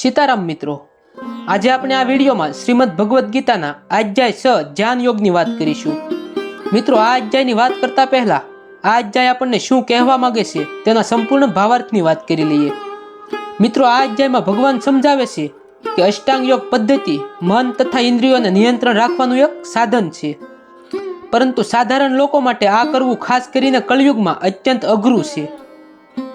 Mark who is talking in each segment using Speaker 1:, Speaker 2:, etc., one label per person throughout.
Speaker 1: સીતારામ મિત્રો, આજે આપણે આ વિડીયોમાં શ્રીમદ ભગવદ્ ગીતાના અધ્યાય છ ધ્યાન યોગની વાત કરીશું. મિત્રો, આ અધ્યાયની વાત કરતા પહેલા આ અધ્યાય આપણને શું કહેવા માંગે છે તેના સંપૂર્ણ ભાવાર્થની વાત કરી લઈએ. મિત્રો, આ અધ્યાયમાં ભગવાન સમજાવે છે કે અષ્ટાંગ યોગ પદ્ધતિ મન તથા ઇન્દ્રિયોને નિયંત્રણ રાખવાનું એક સાધન છે. પરંતુ સાધારણ લોકો માટે આ કરવું ખાસ કરીને કળયુગમાં અત્યંત અઘરું છે.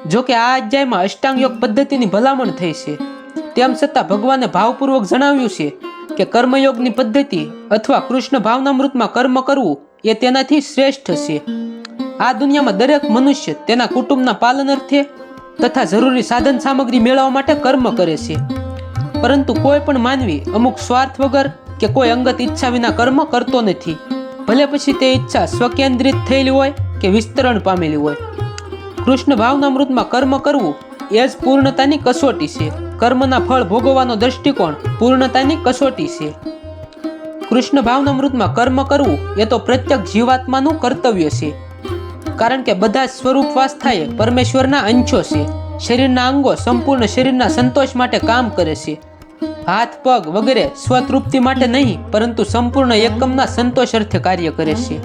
Speaker 1: જો કે આ અધ્યાયમાં અષ્ટાંગ યોગ પદ્ધતિની ભલામણ થઈ છે. તેમ છતાં ભગવાને ભાવપૂર્વક જણાવ્યું છે કે કર્મયોગની પદ્ધતિ અથવા કૃષ્ણ ભાવનામૃતમાં કર્મ કરવું એ તેનાથી શ્રેષ્ઠ છે. આ દુનિયામાં દરેક મનુષ્ય તેના કુટુંબના પાલન અર્થે તથા જરૂરી સાધન સામગ્રી મેળવવા માટે કર્મ કરે છે. પરંતુ કોઈ પણ માનવી અમુક સ્વાર્થ વગર કે કોઈ અંગત ઈચ્છા વિના કર્મ કરતો નથી. ભલે પછી તે ઈચ્છા સ્વકેન્દ્રિત થયેલી હોય કે વિસ્તરણ પામેલી હોય. કૃષ્ણ ભાવનામૃતમાં કર્મ કરવું એ જ પૂર્ણતાની કસોટી છે. કર્મના ફળ ભોગવવાનો દ્રષ્ટિકોણ પૂર્ણતાની કસોટી છે. કૃષ્ણ ભાવનામૃતમાં કર્મ કરવું એ તો પ્રત્યેક જીવાત્માનું કર્તવ્ય છે. કારણ કે બધા સ્વરૂપવાસ્થાએ પરમેશ્વરના અંશો છે. શરીરના અંગો સંપૂર્ણ શરીરના સંતોષ માટે કામ કરે છે. હાથ, પગ વગેરે સ્વતૃપ્તિ માટે નહીં, પરંતુ સંપૂર્ણ એકમના સંતોષ અર્થે કાર્ય કરે છે.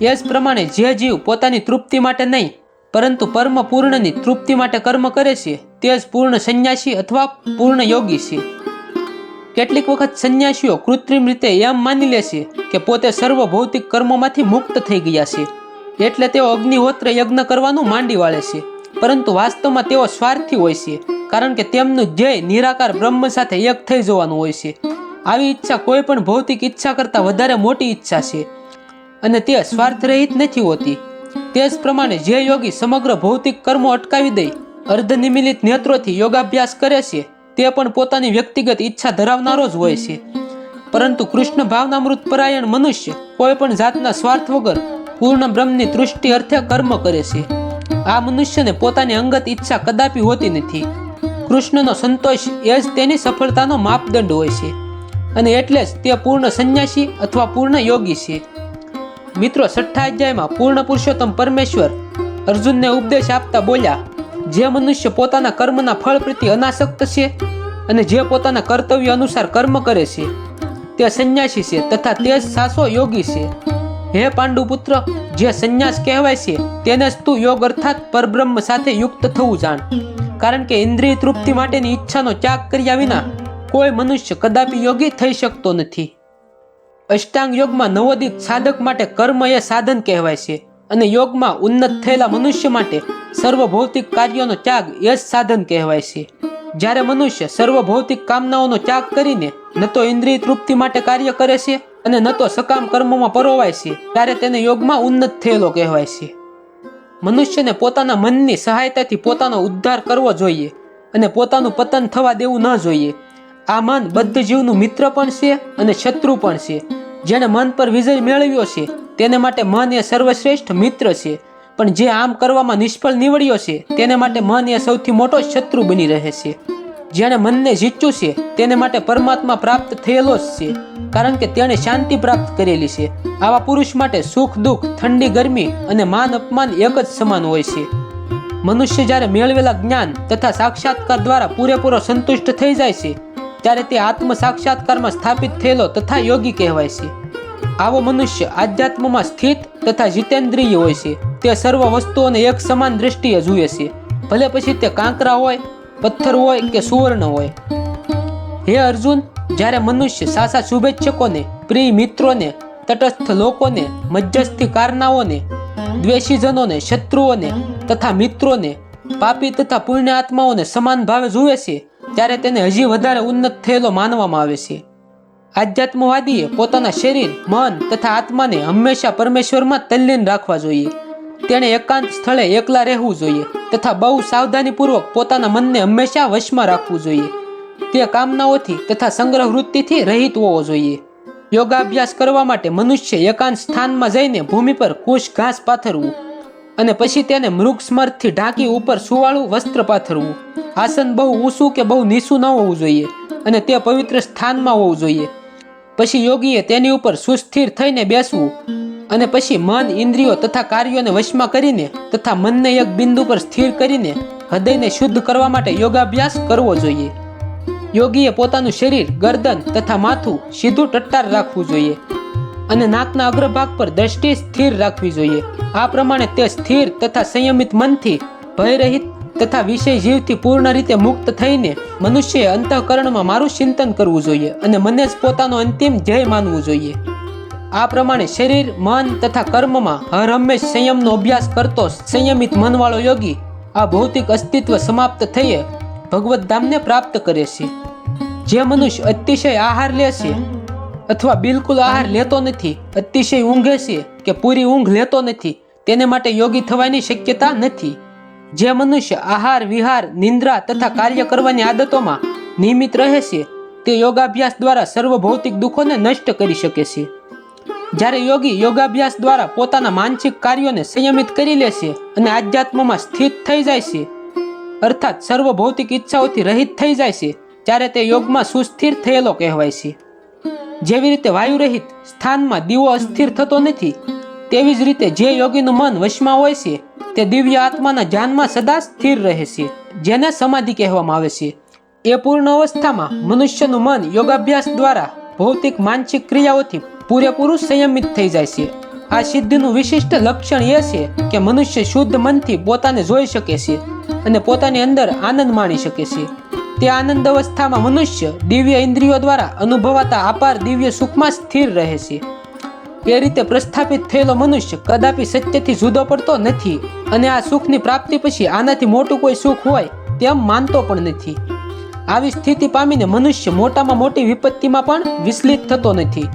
Speaker 1: એ જ પ્રમાણે જે જીવ પોતાની તૃપ્તિ માટે નહીં પરંતુ પરમ પૂર્ણની તૃપ્તિ માટે કર્મ કરે છે તે જ પૂર્ણ સંન્યાસી અથવા પૂર્ણ યોગી છે. કેટલીક વખત સંન્યાસીઓ કૃત્રિમ રીતે એમ માની લે છે કે પોતે સર્વ ભૌતિક કર્મોમાંથી મુક્ત થઈ ગયા છે. એટલે તેઓ અગ્નિહોત્ર યજ્ઞ કરવાનું માંડી વાળે છે. પરંતુ વાસ્તવમાં તેઓ સ્વાર્થી હોય છે, કારણ કે તેમનું ધ્યેય નિરાકાર બ્રહ્મ સાથે એક થઈ જવાનું હોય છે. આવી ઈચ્છા કોઈ પણ ભૌતિક ઈચ્છા કરતાં વધારે મોટી ઈચ્છા છે. અને તે સ્વાર્થ રહિત નથી હોતી. તે જ પ્રમાણે જે યોગી સમગ્ર ભૌતિક કર્મો અટકાવી દઈ અર્ધનિમિલિત નેત્રોથી યોગાભ્યાસ કરે છે, તે પણ પોતાની વ્યક્તિગત ઈચ્છા ધરાવનારો જ હોય છે. પરંતુ કૃષ્ણ ભાવનામૃત પરાયણ મનુષ્ય કોઈ પણ જાતના સ્વાર્થ વગર પૂર્ણ બ્રહ્મની તૃષ્ટિ અર્થે કર્મ કરે છે. આ મનુષ્યને પોતાની અંગત ઈચ્છા કદાપી હોતી નથી. કૃષ્ણનો સંતોષ એ જ તેની સફળતાનો માપદંડ હોય છે. અને એટલે જ તે પૂર્ણ સંન્યાસી અથવા પૂર્ણ યોગી છે. મિત્રો, છઠ્ઠા અધ્યાયમાં પૂર્ણ પુરુષોત્તમ પરમેશ્વર અર્જુનને ઉપદેશ આપતા બોલ્યા, જે મનુષ્ય પોતાના કર્મના ફળ પ્રત્યે અનાસક્ત છે અને જે પોતાના કર્તવ્ય અનુસાર કર્મ કરે છે, તે સંન્યાસી છે તથા તે જ સાસો યોગી છે. હે પાંડુપુત્ર, જે સંન્યાસ કહેવાય છે, તેને જ તું યોગ અર્થાત પરબ્રહ્મ સાથે યુક્ત થવું જાણ. કારણ કે ઇન્દ્રિય તૃપ્તિ માટેની ઈચ્છાનો ત્યાગ કર્યા વિના કોઈ મનુષ્ય કદાપી યોગી થઈ શકતો નથી. અષ્ટાંગ યોગમાં નવોદિત સાધક માટે કર્મ એ સાધન કહેવાય છે અને યોગમાં ઉન્નત થયેલા મનુષ્ય માટે સર્વ ભૌતિક કાર્યોનો ત્યાગ એ જ સાધન કહેવાય છે. જ્યારે મનુષ્ય સર્વ ભૌતિક કામનાઓનો ત્યાગ કરીને ન તો ઇન્દ્રિય તૃપ્તિ માટે કાર્ય કરે છે અને ન તો સકામ કર્મોમાં પરોવાય છે, ત્યારે તેને યોગમાં ઉન્નત થયેલો કહેવાય છે. મનુષ્યને પોતાના મનની સહાયતાથી પોતાનો ઉદ્ધાર કરવો જોઈએ અને પોતાનું પતન થવા દેવું ન જોઈએ. આ મન બદ્ધ જીવનું મિત્ર પણ છે અને શત્રુ પણ છે. જેણે મન પર વિજય મેળવ્યો છે, તેને માટે મન એ સર્વશ્રેષ્ઠ મિત્ર છે. પણ જે આમ કરવામાં નિષ્ફળ નીવડ્યો છે, તેને માટે મન એ સૌથી મોટો શત્રુ બની રહે છે. જેણે મનને જીત્યું છે, તેને માટે પરમાત્મા પ્રાપ્ત થયેલો જ છે, કારણ કે તેણે શાંતિ પ્રાપ્ત કરેલી છે. આવા પુરુષ માટે સુખ, દુઃખ, ઠંડી, ગરમી અને માન, અપમાન એક જ સમાન હોય છે. મનુષ્ય જ્યારે મેળવેલા જ્ઞાન તથા સાક્ષાત્કાર દ્વારા પૂરેપૂરો સંતુષ્ટ થઈ જાય છે ત્યારે તે આત્મ સાક્ષાત્કારમાં સ્થાપિત થયેલો તથા યોગી કહેવાય છે. આવો મનુષ્ય આધ્યાત્મમાં સ્થિત તથા જીતેન્દ્રિય હોય છે. તે સર્વ વસ્તુઓને એક સમાન દ્રષ્ટિએ જુએ છે. ભલે પછી તે કાંકરા હોય, પથ્થર હોય કે સુવર્ણ હોય. હે અર્જુન, જ્યારે મનુષ્ય સાસા શુભેચ્છકોને, પ્રિય મિત્રોને, તટસ્થ લોકોને, મધ્યસ્થી કારનાઓને, દ્વેષીજનોને, શત્રુઓને તથા મિત્રોને, પાપી તથા પુણ્ય આત્માઓને સમાન ભાવે જુએ છે ત્યારે તેને હજી વધારે ઉન્નત થયેલો માનવામાં આવે છે. આધ્યાત્મવાદીએ પોતાના શરીર, મન તથા આત્માને હંમેશા પરમેશ્વરમાં તલ્લીન રાખવા જોઈએ. તેણે એકાંત સ્થળે એકલા રહેવું જોઈએ તથા બહુ સાવધાનીપૂર્વક પોતાના મનને હંમેશા વશમાં રાખવું જોઈએ. તે કામનાઓથી તથા સંગ્રહ વૃત્તિથી રહિત હોવો જોઈએ. યોગાભ્યાસ કરવા માટે મનુષ્ય એકાંત સ્થાનમાં જઈને ભૂમિ પર કુશ ઘાસ પાથરવું અને પછી તેને મૃગસ્મરથી ઢાંકી ઉપર સુવાળું વસ્ત્ર પાથરવું. આસન બહુ ઊંચું કે બહુ નીચું ન હોવું જોઈએ અને તે પવિત્ર સ્થાનમાં હોવું જોઈએ. પછી યોગીએ તેની ઉપર સુસ્થિર થઈને બેસવું અને પછી મન, ઇન્દ્રિયો તથા કાર્યોને વશમાં કરીને તથા મનને એક બિંદુ પર સ્થિર કરીને હૃદયને શુદ્ધ કરવા માટે યોગાભ્યાસ કરવો જોઈએ. યોગીએ પોતાનું શરીર, ગરદન તથા માથું સીધું ટટ્ટાર રાખવું જોઈએ. અને નાકના અગ્રભાગ પર દ્રષ્ટિ સ્થિર રાખવી જોઈએ. આ પ્રમાણે તે સ્થિર તથા સંયમિત મનથી, ભયરહિત તથા વિષય જીવથી પૂર્ણ રીતે મુક્ત થઈને મનુષ્યએ અંતઃકરણમાં મારું ચિંતન કરવું જોઈએ અને મને જ પોતાનો અંતિમ ધ્યેય માનવું જોઈએ. આ પ્રમાણે શરીર, મન તથા કર્મમાં હર હંમેશ સંયમનો અભ્યાસ કરતો સંયમિત મનવાળો યોગી આ ભૌતિક અસ્તિત્વ સમાપ્ત થઈએ ભગવત ધામને પ્રાપ્ત કરે છે. જે મનુષ્ય અતિશય આહાર લે છે અથવા બિલકુલ આહાર લેતો નથી. અતિશય ઊંઘે છે કે પૂરી ઊંઘ લેતો નથી. તેને માટે યોગી થવાની શક્યતા નથી. જે મનુષ્ય આહાર, વિહાર, નિંદ્રા તથા કાર્ય કરવાની આદતોમાં નિયમિત રહે છે, તે યોગાભ્યાસ દ્વારા સર્વ ભૌતિક દુઃખોને નષ્ટ કરી શકે છે. જ્યારે યોગી યોગાભ્યાસ દ્વારા પોતાના માનસિક કાર્યોને સંયમિત કરી લે છે અને આધ્યાત્મમાં સ્થિત થઈ જાય છે, અર્થાત સર્વ ભૌતિક ઈચ્છાઓથી રહિત થઈ જાય છે, ત્યારે તે યોગમાં સુસ્થિર થયેલો કહેવાય છે. જેવી રીતે વાયુ રહિત સ્થાનમાં દીવો અસ્થિર થતો નથી, તેવી જ રીતે જે યોગીનું મન વશમાં હોય છે, તે દિવ્ય આત્માના ધ્યાનમાં સદા સ્થિર રહે છે, જેને સમાધિ કહેવામાં આવે છે. એ પૂર્ણ અવસ્થામાં મનુષ્યનું મન યોગાભ્યાસ દ્વારા ભૌતિક માનસિક ક્રિયાઓથી પૂરેપૂરું સંયમિત થઈ જાય છે. આ સિદ્ધિનું વિશિષ્ટ લક્ષણ એ છે કે મનુષ્ય શુદ્ધ મનથી પોતાને જોઈ શકે છે અને પોતાની અંદર આનંદ માણી શકે છે. તે આનંદ અવસ્થામાં મનુષ્ય દિવ્ય ઇન્દ્રિયો દ્વારા અનુભવાતા અપાર દિવ્ય સુખમાં સ્થિર રહે છે. એ રીતે પ્રસ્થાપિત થયેલો મનુષ્ય કદાપી સત્યથી જુદો પડતો નથી અને આ સુખની પ્રાપ્તિ પછી આનાથી મોટું કોઈ સુખ હોય તેમ માનતો પણ નથી. આવી સ્થિતિ પામીને મનુષ્ય મોટામાં મોટી વિપત્તિમાં પણ વિચલિત થતો નથી.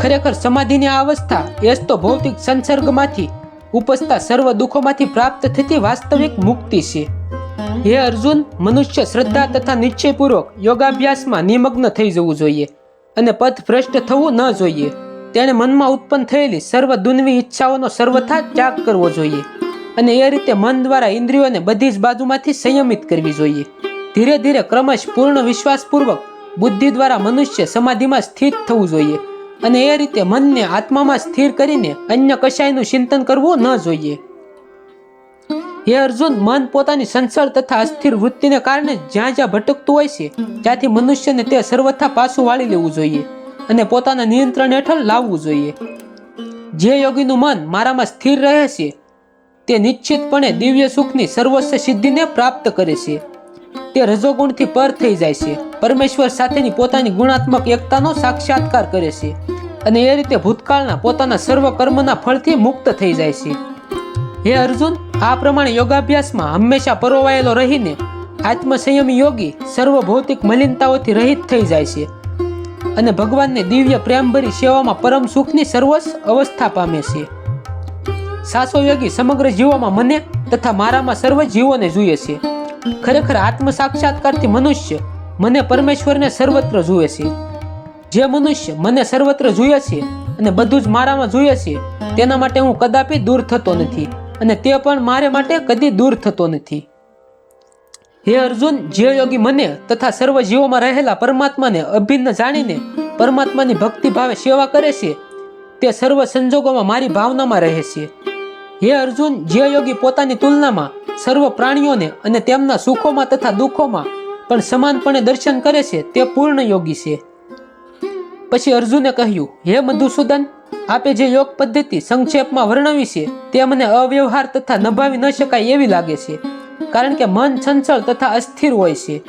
Speaker 1: ખરેખર સમાધિની આ અવસ્થા એ જ તો ભૌતિક સંસર્ગમાંથી ઉપજતા સર્વ દુઃખોમાંથી પ્રાપ્ત થતી વાસ્તવિક મુક્તિ છે. હે અર્જુન, મનુષ્ય શ્રદ્ધા તથા નિશ્ચયપૂર્વક યોગાભ્યાસમાં નિમગ્ન થઈ જવું જોઈએ અને પથ ભ્રષ્ટ થવું ન જોઈએ. તેણે મનમાં ઉત્પન્ન થયેલી સર્વ દુન્વી ઈચ્છાઓનો સર્વથા ત્યાગ કરવો જોઈએ અને એ રીતે મન દ્વારા ઇન્દ્રિયોને બધી જ બાજુમાંથી સંયમિત કરવી જોઈએ. ધીરે ધીરે ક્રમશ પૂર્ણ વિશ્વાસપૂર્વક બુદ્ધિ દ્વારા મનુષ્ય સમાધિમાં સ્થિત થવું જોઈએ અને એ રીતે મનને આત્મામાં સ્થિર કરીને અન્ય કશાયનું ચિંતન કરવું ન જોઈએ. હે અર્જુન, મન પોતાની સંસળ તથા અસ્થિર વૃત્તિને કારણે જ્યાં જ્યાં ભટકતું હોય છે, ત્યાંથી મનુષ્યને તે સર્વથા પાછું વાળી લેવું જોઈએ અને પોતાના નિયંત્રણ હેઠળ લાવવું જોઈએ. જે યોગીનું મન મારામાં સ્થિર રહે છે, તે નિશ્ચિતપણે દિવ્ય સુખની સર્વોચ્ચ સિદ્ધિને પ્રાપ્ત કરે છે. તે રજોગુણથી પર થઈ જાય છે, પરમેશ્વર સાથેની પોતાની ગુણાત્મક એકતાનો સાક્ષાત્કાર કરે છે અને એ રીતે ભૂતકાળના પોતાના સર્વ કર્મના ફળથી મુક્ત થઈ જાય છે. હે અર્જુન, આ પ્રમાણે યોગાભ્યાસમાં હંમેશા પરોવાયેલો રહીને આત્મસંયમી યોગી સર્વ ભૌતિક મલિનતાઓથી રહિત થઈ જાય છે અને ભગવાનને દિવ્ય પ્રેમભરી સેવામાં પરમ સુખની સર્વસ અવસ્થા પામે છે. સાસો યોગી સમગ્ર જીવોમાં મને તથા મારામાં સર્વ જીવોને જુએ છે. ખરેખર આત્મ સાક્ષાત્કારથી મનુષ્ય મને પરમેશ્વરને સર્વત્ર જુએ છે. જે મનુષ્ય મને સર્વત્ર જુએ છે અને બધું જ મારામાં જુએ છે, તેના માટે હું કદાપી દૂર થતો નથી. અને તે પણ મારે માટે કદી દૂર થતો નથી. હે અર્જુન, જે યોગી મને તથા સર્વ જીવોમાં રહેલા પરમાત્માને અભિન્ન જાણીને પરમાત્માની ભક્તિ ભાવે સેવા કરે છે, તે સર્વ સંજોગોમાં મારી ભાવનામાં રહે છે. હે અર્જુન, જે યોગી પોતાની તુલનામાં સર્વ પ્રાણીઓને અને તેમના સુખોમાં તથા દુઃખોમાં પણ સમાનપણે દર્શન કરે છે, તે પૂર્ણ યોગી છે. પછી અર્જુને કહ્યું, હે મધુસૂદન આપે જે યોગ પદ્ધતિ સંક્ષેપમાં વર્ણવી છે, તે મને અવ્યવહાર તથા નભાવી ન શકાય એવી લાગે છે. કારણ કે મન છંછળ તથા અસ્થિર હોય છે.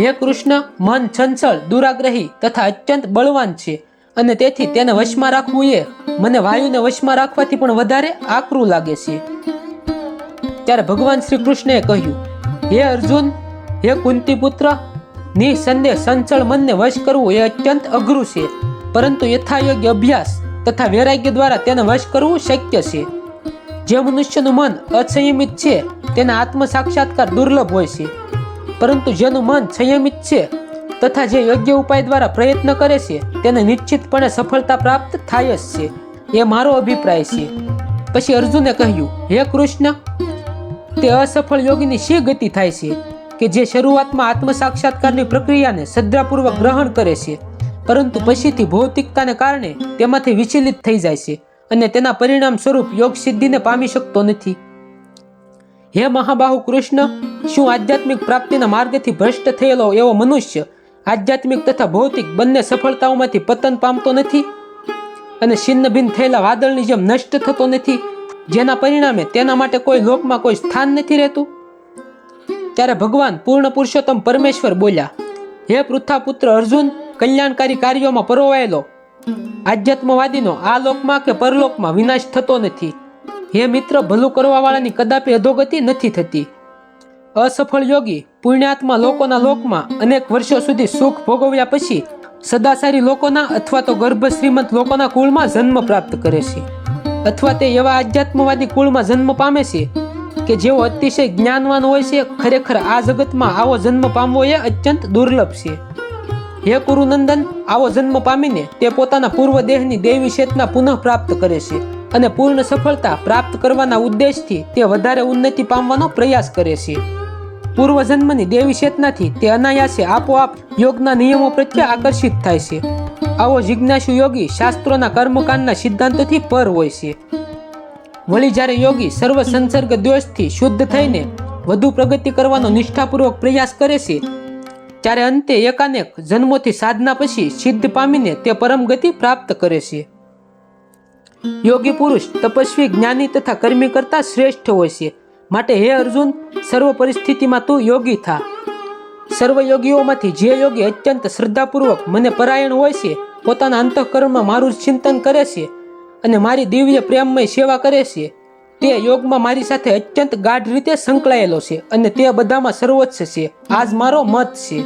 Speaker 1: હે કૃષ્ણ, મન છંછળ, દુરાગ્રહી તથા અત્યંત બળવાન છે અને તેથી તેને વશમાં રાખવું એ મને વાયુને વશમાં રાખવાથી પણ વધારે આકરું લાગે છે. ત્યારે ભગવાન શ્રી કૃષ્ણએ કહ્યું, હે અર્જુન, હે કુંતી પુત્ર નિસંદેહ સંચળ મનને વશ કરવું એ અત્યંત અઘરું છે. પરંતુ યથાયોગ્ય અભ્યાસ તથા વૈરાગ્ય દ્વારા તેને વશ કરવું શક્ય છે. જે મનુષ્યનું મન અસંયમિત છે, તેના આત્મ સાક્ષાત્કાર દુર્લભ હોય છે. પરંતુ જેનું મન સંયમિત છે, તથા જે યોગ્ય ઉપાય દ્વારા પ્રયત્ન કરે છે, તેને નિશ્ચિતપણે સફળતા પ્રાપ્ત થાય જ છે. એ મારો અભિપ્રાય છે. પછી અર્જુને કહ્યું, હે કૃષ્ણ, તે અસફળ યોગીની શી ગતિ થાય છે, કે જે શરૂઆતમાં આત્મ સાક્ષાત્કારની પ્રક્રિયાને શ્રદ્ધાપૂર્વક ગ્રહણ કરે છે? પરંતુ પછીથી ભૌતિકતાને કારણે તેમાંથી વિચલિત થઈ જાય છે અને તેના પરિણામ સ્વરૂપ યોગ સિદ્ધિને પામી શકતો નથી. હે મહાબાહુ કૃષ્ણ, શું આધ્યાત્મિક પ્રાપ્તિના માર્ગથી ભ્રષ્ટ થયેલો એવો મનુષ્ય આધ્યાત્મિક તથા ભૌતિક બંને સફળતાઓમાંથી પતન પામતો નથી? અને છિન્ન ભિન્ન થયેલા વાદળની જેમ નષ્ટ થતો નથી, જેના પરિણામે તેના માટે કોઈ લોકમાં કોઈ સ્થાન નથી રહેતું? ત્યારે ભગવાન પૂર્ણ પુરુષોત્તમ પરમેશ્વર બોલ્યા, હે પૃથ્વાપુત્ર અર્જુન કલ્યાણકારી કાર્યોમાં પરોવાયેલો. આધ્યાત્મવાદીનો આ લોકમાં કે પરલોકમાં વિનાશ થતો નથી. હે મિત્ર, ભલું કરવાવાળાની કદાપી અધોગતિ નથી થતી. અસફળ યોગી પુણ્યાત્મા લોકોના લોકમાં અનેક વર્ષો સુધી સુખ ભોગવ્યા પછી સદાસારી લોકોના અથવા તો ગર્ભ શ્રીમંત લોકોના કુળમાં જન્મ પ્રાપ્ત કરે છે. અથવા તે એવા આધ્યાત્મવાદી કુળમાં જન્મ પામે છે કે જેઓ અતિશય જ્ઞાનવાન હોય છે, ખરેખર આ જગતમાં આવો જન્મ પામવો એ અત્યંત દુર્લભ છે. હે કુરુનંદન, આવો જન્મ પામીને તે પોતાના પૂર્વ દેહની દેવી ચેતના પુનઃ પ્રાપ્ત કરે છે અને પૂર્ણ સફળતા પ્રાપ્ત કરવાના ઉદ્દેશથી તે વધારે ઉન્નતિ પામવાનો પ્રયાસ કરે છે. પૂર્વ જન્મની દેવી ચેતનાથી તે અનાયાસે આપોઆપ યોગના નિયમો પ્રત્યે આકર્ષિત થાય છે. આવો જિજ્ઞાસુ યોગી શાસ્ત્રોના કર્મકાંડના સિદ્ધાંતોથી પર હોય છે. વળી જ્યારે યોગી સર્વ સંસર્ગ દ્વેષથી શુદ્ધ થઈને વધુ પ્રગતિ કરવાનો નિષ્ઠાપૂર્વક પ્રયાસ કરે છે ત્યારે અંતે એકાનેક જન્મોથી સાધના પછી સિદ્ધ પામીને તે પરમ ગતિ પ્રાપ્ત કરે છે. યોગી પુરુષ, તપસ્વી, જ્ઞાની તથા કર્મી કરતા શ્રેષ્ઠ હોય છે. માટે હે અર્જુન, સર્વ પરિસ્થિતિમાં તું યોગી થા. સર્વ યોગીઓમાંથી જે યોગી અત્યંત શ્રદ્ધાપૂર્વક મને પરાયણ હોય છે, પોતાના અંતઃકરણમાં મારું ચિંતન કરે છે અને મારી દિવ્ય પ્રેમમય સેવા કરે છે. તે યોગમાં મારી સાથે અત્યંત ગાઢ રીતે સંકળાયેલો છે અને તે બધામાં સર્વોચ્ચ છે. આજ મારો મત છે.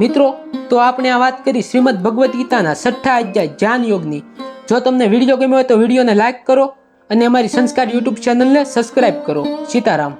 Speaker 1: મિત્રો, તો આપણે આ વાત કરી શ્રીમદ ભગવદ્ ગીતાના છઠ્ઠા અધ્યાય જ્ઞાન યોગની. જો તમને વીડિયો ગમ્યો હોય તો વિડીયોને લાઈક કરો અને અમારી સંસ્કાર યુટ્યુબ ચેનલને સબસ્ક્રાઇબ કરો. સીતારામ.